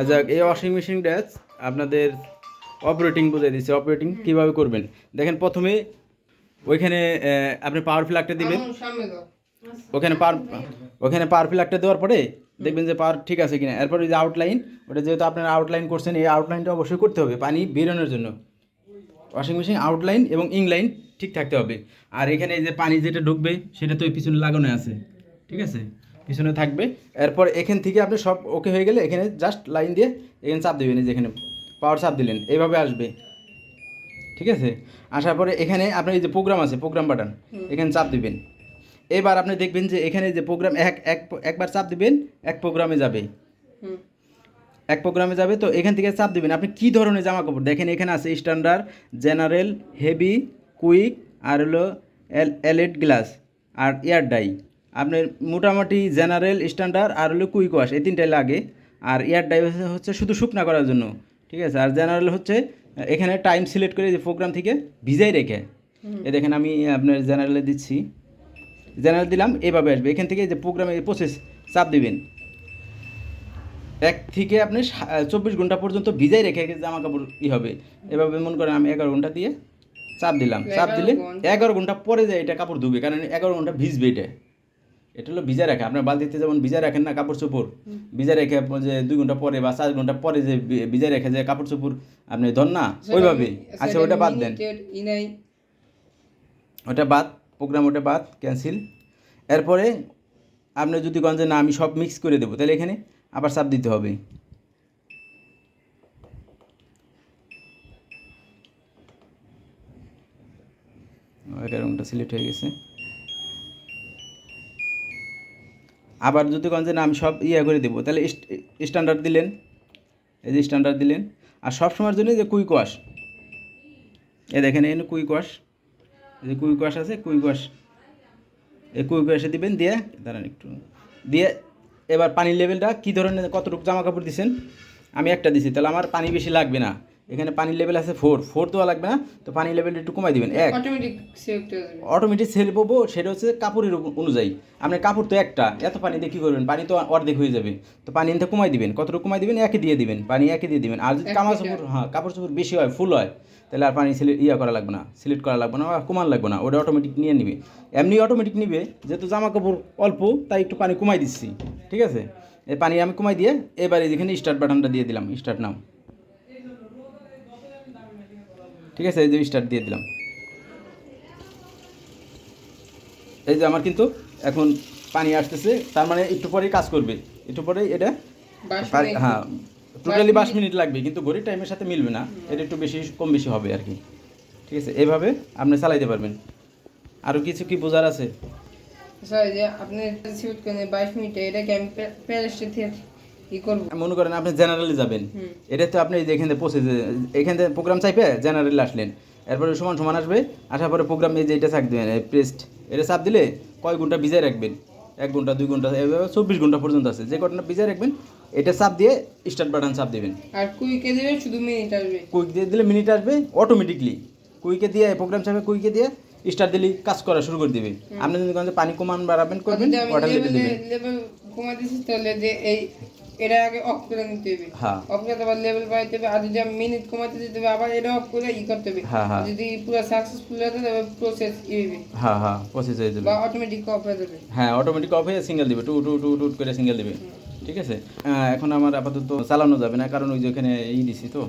আচ্ছা এই ওয়াশিং মেশিনটা আপনাদের অপারেটিং বুঝাই দিচ্ছে। অপারেটিং কীভাবে করবেন? দেখেন প্রথমে ওইখানে আপনি পাওয়ার ফ্ল্যাগটা দিবেন। আমার সামনে দাও। ওখানে পাওয়ার ওখানে পাওয়ার ফ্ল্যাগটা দেওয়ার পরে দেখবেন যে পাওয়ার ঠিক আছে কিনা। এরপর ওই যে আউটলাইন ওটা যেহেতু আপনারা আউটলাইন করছেন এই আউটলাইনটা অবশ্যই করতে হবে পানি বেরোনোর জন্য। ওয়াশিং মেশিন আউটলাইন এবং ইনলাইন ঠিক থাকতে হবে। আর এখানে যে পানি যেটা ঢুকবে সেটা তো ওই পিছনে লাগানো আছে। ঠিক আছে? পিছনে থাকবে। এরপর এখান থেকে আপনি সব ওকে হয়ে গেলে এখানে জাস্ট লাইন দিয়ে এখানে চাপ দেবেন এই যে এখানে পাওয়ার চাপ দিলেন এইভাবে আসবে। ঠিক আছে? আসার পরে এখানে আপনার এই যে প্রোগ্রাম আছে প্রোগ্রাম বাটন এখানে চাপ দিবেন। এবার আপনি দেখবেন যে এখানে যে প্রোগ্রাম এক এক একবার চাপ দিবেন এক প্রোগ্রামে যাবে। এক প্রোগ্রামে যাবে তো এখান থেকে চাপ দিবেন। আপনি কী ধরনের জামা কাপড় দেখেন এখানে আছে স্ট্যান্ডার্ড জেনারেল হেভি কুইক আর হলো এল এলএড গ্লাস আর এয়ার ডাই আপনার মোটামুটি জেনারেল স্ট্যান্ডার্ড আর হলো কুইক ওয়াশ এই তিনটাই লাগে। আর এয়ার ডাই হচ্ছে শুধু শুকনা করার জন্য ঠিক আছে? আর জেনারেল হচ্ছে এখানে টাইম সিলেক্ট করে যে প্রোগ্রাম থেকে ভিজাই রেখে এ দেখেন আমি আপনার জেনারেলে দিচ্ছি। জেনারেল দিলাম এভাবে আসবে। এখান থেকে যে প্রোগ্রামে প্রসেস চাপ দিবেন। এক থেকে আপনি চব্বিশ ঘণ্টা পর্যন্ত ভিজাই রেখে জামা কাপড় ই হবে। এভাবে মনে করেন আমি এগারো ঘণ্টা দিয়ে চাপ দিলাম। চাপ দিলে এগারো ঘণ্টা পরে যায় এটা কাপড় ধুবে কারণ এগারো ঘণ্টা ভিজবে এটা। এটা হলো ভিজা রাখা। আপনার বালতিতে যেমন ভিজা রাখেন না কাপড় চোপড় ভিজা রেখে যে দুই ঘণ্টা পরে বা চার ঘণ্টা পরে যে ভিজা রেখে যে কাপড় চোপড় আপনি ধন না ওইভাবে। আচ্ছা ওটা বাদ দেন। ওটা বাদ প্রোগ্রাম ওটা বাদ ক্যান্সেল। এরপরে আপনি যদি কন যে না আমি সব মিক্স করে দেবো তাহলে এখানে আবার চাপ দিতে হবে। এগারোটা সিলেক্ট হয়ে গেছে। আবার যদি কন যে না, আমি সব ইয়ে করে দেবো, তাহলে স্ট্যান্ডার্ড দিলেন। এই যে স্ট্যান্ডার্ড দিলেন। আর সব সময়ের জন্য যে কুইক ওয়াশ। এ দেখেন এখানে কুইক ওয়াশ। এই যে কুইক ওয়াশ আছে, কুইক ওয়াশ। এই কুইক ওয়াশে দিবেন, দিয়ে, দাঁড়ান একটু। দিয়ে, এবার পানির লেভেলটা কী ধরনের, কতটুকু জামা কাপড় দিছেন? আমি একটা দিছি, তাহলে আমার পানি বেশি লাগবে না। এখানে পানির লেভেল আছে ফোর ফোর তো লাগবে না তো পানির লেভেলটা একটু কমাই দিবেন। এক। অটোমেটিক হয়ে সেল পাবো সেটা হচ্ছে কাপড়ের অনুযায়ী। আপনি কাপড় তো একটা এত পানি দিয়ে কী করবেন? পানি তো অর্ধেক হয়ে যাবে। তো পানি এনতে কমাই দিবেন। কতটুকু কমাই দিবেন? একে দিয়ে দিবেন। পানি একে দিয়ে দিবেন। আর যদি কাপড় চোপড় হ্যাঁ কাপড় চোপড় বেশি হয় ফুল হয় তাহলে আর পানি সিলেক্ট ইয়া করা লাগবে না সিলেক্ট করা লাগবে না কমান লাগবে না। ওটা অটোমেটিক নিয়ে নিবে। এমনি অটোমেটিক নিবে যেহেতু জামা কাপড় অল্প তাই একটু পানি কমাই দিচ্ছি। ঠিক আছে? এই পানি আমি কমাই দিয়ে এবারে যেখানে স্টার্ট বাটনটা দিয়ে দিলাম স্টার্ট নাও ঠিক আছে এই যে স্টার্ট দিয়ে দিলাম। এই যে আমার কিন্তু এখন পানি আসতেছে তার মানে একটু পরেই কাজ করবে। একটু পরেই এটা। হ্যাঁ টোটালি বাইশ মিনিট। লাগবে কিন্তু ঘড়ির টাইমের সাথে মিলবে না। এটা একটু বেশি কম বেশি হবে আর কি। ঠিক আছে এভাবে আপনি চালাইতে পারবেন। আরও কিছু কি বোঝার আছে? স্যার যে আপনি বাইশ মিনিটে এটাকে আমি প্যালেস্টে মনে করেন আপনি জেনারেলে যাবেন এটা তো আপনি এখান থেকে পৌঁছে এখান থেকে প্রোগ্রাম চাইপে জেনারেলে আসলেন। এরপরে সমান সমান আসবে আসার পরে প্রোগ্রাম এই যে এটা চাপ দেবেন প্রেস্ট এটা চাপ দিলে কয় ঘণ্টা ভিজায় রাখবেন? এক ঘণ্টা দুই ঘণ্টা এভাবে চব্বিশ ঘণ্টা পর্যন্ত আছে। যে ঘটনা ভিজায় রাখবেন এটা চাপ দিয়ে স্টার্ট বাটন চাপ দেবেন। আর কুইকে দেবে শুধু মিনিট আসবে? কুইক দিয়ে দিলে মিনিট আসবে অটোমেটিকলি কুইকে দিয়ে প্রোগ্রাম চাপে কুইকে দিয়ে স্টার্ট দিলে কাজ করা শুরু করে দিবে আপনি যদি পানি কমান বাড়াবেন করবেন ওয়াটার লেভেল দেবেন। কমা দিছি তাহলে যে এই এটা আগে অফ করে নিতে হবে। হ্যাঁ। অফ করে আবার লেভেল বাড়াইতে হবে আর যদি আমি মিনিট কমাতে দিতে হবে আবার এটা অফ করে ই করতে হবে। হ্যাঁ, হ্যাঁ। যদি পুরো সাকসেসফুল হয়ে তবে প্রসেস ই হবে। হ্যাঁ হ্যাঁ প্রসেস হয়ে যাবে। বা অটোমেটিক অফ হয়ে যাবে। হ্যাঁ অটোমেটিক অফ হয়ে সিঙ্গেল দিবে টু টু টু টু করে সিঙ্গেল দিবে। ঠিক আছে? এখন আমার আপাতত চালানো যাবে না কারণ ওই যে ওখানে ই দিছি তো।